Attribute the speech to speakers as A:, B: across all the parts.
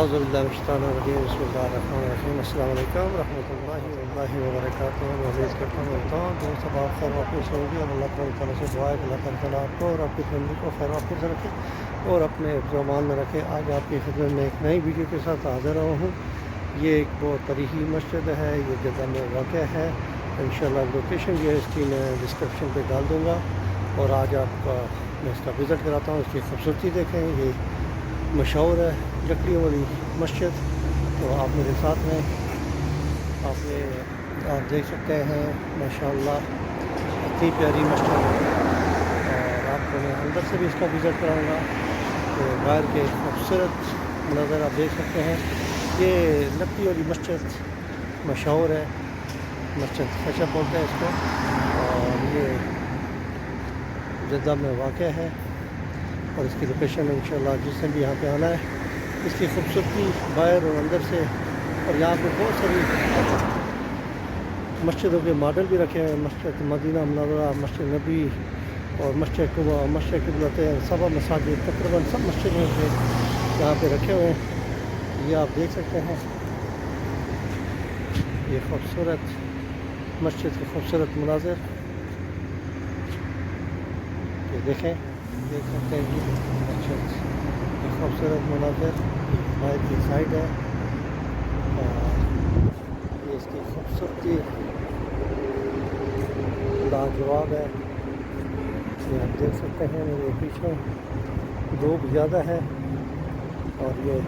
A: اعوذ باللہ الشیطان الرجیم، بسم اللہ الرحمن الرحیم، السلام علیکم ورحمۃ اللہ اللہ وبرکاتہ عزیز کرتا ہوں ہوتا ہوں دوست اب آپ خیر واپس ہوگی اور اللہ تعالیٰ تعالیٰ سے دعا ہے کہ اللہ تعالیٰ آپ کو اور آپ کی فیملی کو خیر واپس رکھے اور اپنے زبان میں رکھے۔ آج آپ کی خدمت میں ایک نئی ویڈیو کے ساتھ حاضر رہا ہوں۔ یہ ایک بہت تاریخی مسجد ہے، یہ جدہ میں واقع ہے۔ انشاءاللہ لوکیشن جو ہے، اس کی میں ڈسکرپشن پہ ڈال دوں گا اور آج آپ کا میں اس کا وزٹ کراتا ہوں۔ اس کی خوبصورتی دیکھیں، یہ مشہور ہے۔ لکڑیوں والی مسجد تو آپ میرے ساتھ میں آپ یہ آپ دیکھ سکتے ہیں ماشاء اللہ اتنی پیاری مسجد ہے۔ اور آپ کو میں اندر سے بھی اس کا وزٹ کراؤں گا۔ تو باہر کے خوبصورت منظر آپ دیکھ سکتے ہیں۔ یہ لکڑی والی مسجد مشہور ہے۔ مسجد خشب بولتے ہیں اس کو۔ اور یہ جدہ میں واقع ہے۔ اور اس کی لوکیشن انشاءاللہ جس نے بھی یہاں پہ آنا ہے اس کی خوبصورتی باہر اور اندر سے اور یہاں پہ بہت ساری مسجدوں کے ماڈل بھی رکھے ہیں۔ مسجد مدینہ منورہ، مسجد نبی اور مسجد کبا مسجد قبلت سبا مساجد، تقریباً سب مسجدیں تھے یہاں پہ رکھے ہوئے ہیں۔ یہ آپ دیکھ سکتے ہیں۔ یہ خوبصورت مسجد کے خوبصورت مناظر۔ یہ دیکھیں، دیکھ سکتے ہیں۔ مسجد خوبصورت مناظر بھائی کی سائڈ ہے۔ اور اس کی خوبصورتی لاجواب ہے۔ یہ آپ دیکھ سکتے ہیں، میرے پیچھے دھوپ زیادہ ہے اور یہ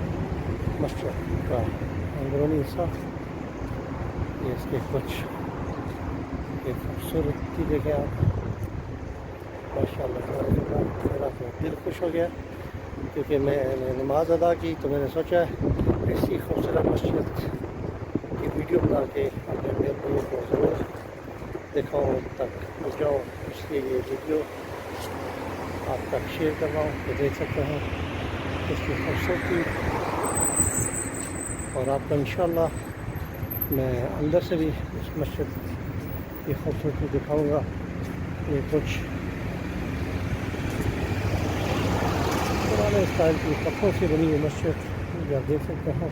A: مشرق کا اندرونی حصہ۔ یہ اس کے کچھ یہ خوبصورتی دیکھیں آپ۔ ماشاء اللہ میرا تو دل خوش ہو گیا۔ کیونکہ میں نے نماز ادا کی تو میں نے سوچا ایسی خوبصورت مسجد کی ویڈیو بنا کے اپنے میرے لوگوں کو ضرور دکھاؤں تک پہنچاؤں، اس لیے یہ ویڈیو آپ تک شیئر کر رہا ہوں کہ دیکھ سکتے ہیں اس کی خوبصورتی۔ اور آپ کو انشاءاللہ میں اندر سے بھی اس مسجد کی خوبصورتی دکھاؤں گا۔ یہ کچھ स्टाइल की पत्थरों से बनी हुई मस्जिद आप देख सकते हैं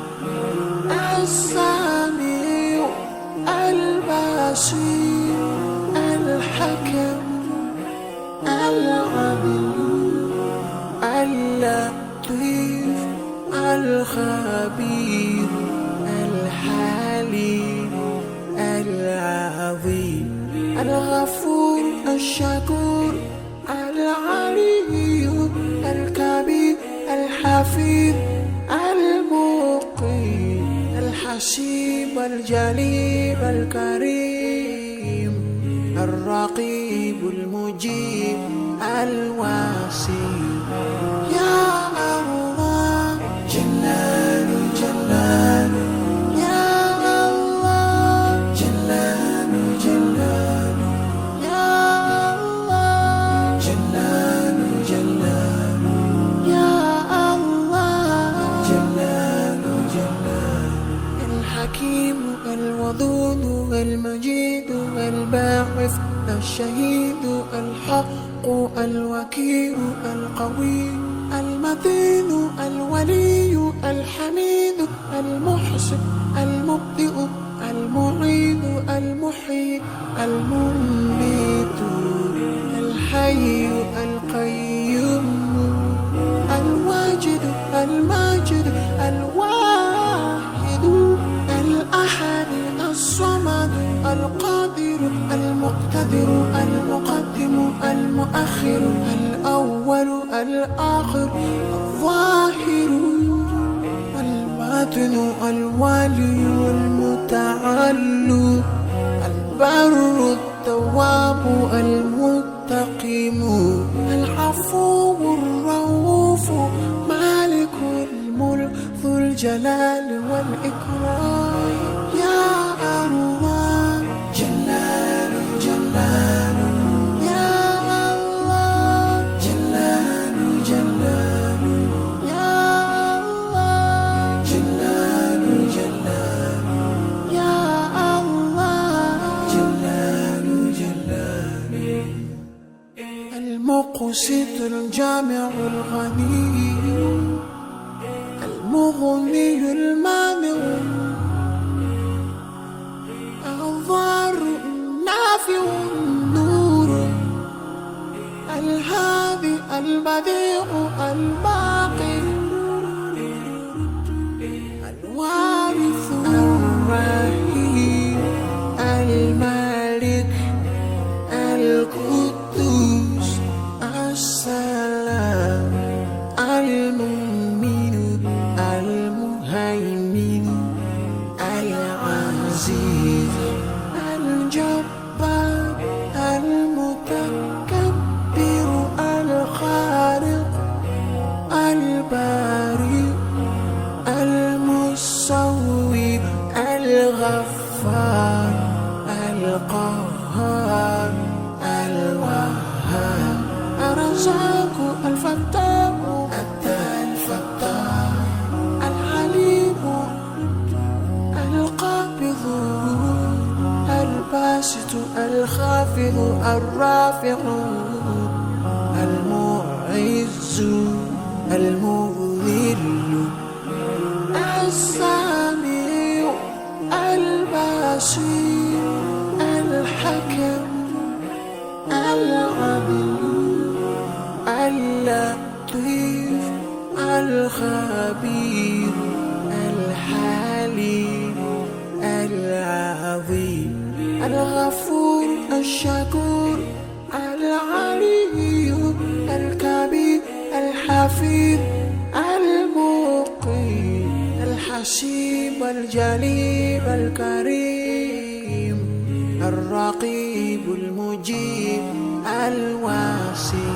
B: السميع البصير الحكم العدل اللطيف الخبير الحليم العظيم الغفور الشكور العلي الكبير الحفيظ الحسيب الجليل الكريم الرقيب المجيب الواسع الوكيل القوي المتين الولي الحميد المحسن المقدم المؤخر الأول الآخر الظاهر الباطن الوالي المتعال البر التواب المتقيم العفو الرؤوف مالك الملك ذو الجلال والإكرام. يا المقسط الجامع الغني المغني المانع. الضار النافع النور الهادي البديع الباقي. الوارث الرحيم. الرزاق الفتاح الفتاح العليم القابض. الباسط الخافض الرافع. المعز المذل. السميع البصير الحكم العليم الخبير الحليم العظيم الغفور الشكور العلي الكبير الحفيظ المقيم الحسيب الجليل الكريم الرقيب المجيب الواسع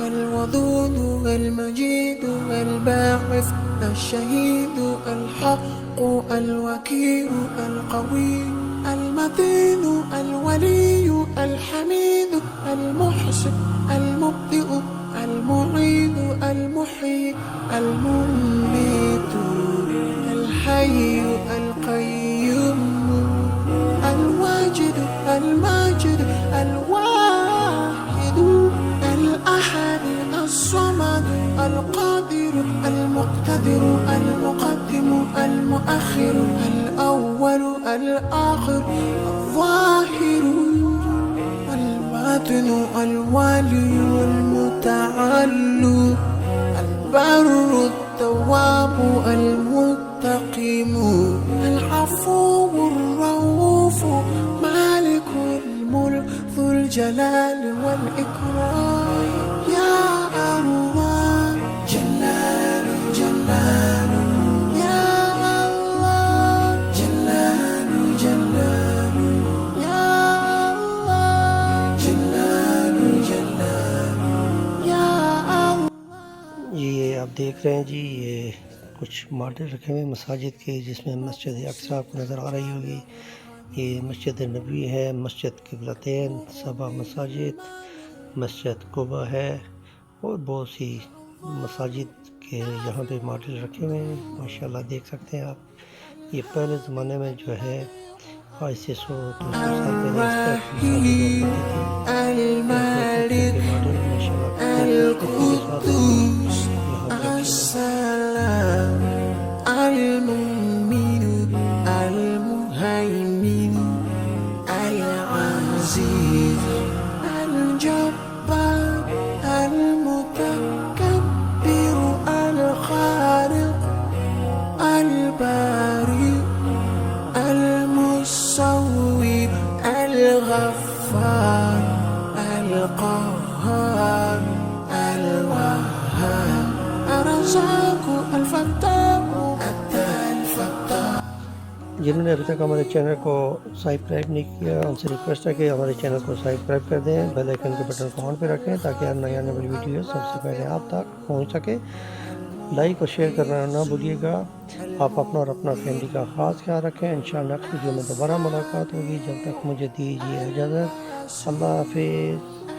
B: الودود المجيد الباعث الشهيد الحق الوكيل القوي المتين الولي الحميد المحسن المبدئ المعيد المحيي المميت المقتدر المقدم المؤخر الأول الآخر الظاهر الباطن الوالي المتعال البر التواب المتقيم العفو الرؤوف مالك الملك ذو الجلال والإكرام
A: دیکھ رہے ہیں جی یہ کچھ ماڈل رکھے ہوئے مساجد کے، جس میں مسجد اکثر آپ کو نظر آ رہی ہوگی۔ یہ مسجد نبی ہے، مسجد قبلتین صبا مساجد، مسجد کوبہ ہے اور بہت سی مساجد کے یہاں پہ ماڈل رکھے ہوئے ہیں۔ ماشاءاللہ دیکھ سکتے ہیں آپ۔ یہ پہلے زمانے میں جو ہے آج سے سو دو سو سال پہلے نے ابھی تک ہمارے چینل کو سبسکرائب نہیں کیا ان سے ریکویسٹ ہے کہ ہمارے چینل کو سبسکرائب کر دیں بیل آئکن کے بٹن کو آن پہ رکھیں تاکہ ہر نئی آنے والی ویڈیو سب سے پہلے آپ تک پہنچ سکے۔ لائک اور شیئر کرنا نہ بھولیے گا۔ آپ اپنا اور اپنا فیملی کا خاص خیال رکھیں۔ انشاءاللہ شاء ویڈیو میں دوبارہ ملاقات ہوگی۔ جب تک مجھے دیجیے اجازت۔ اللہ حافظ۔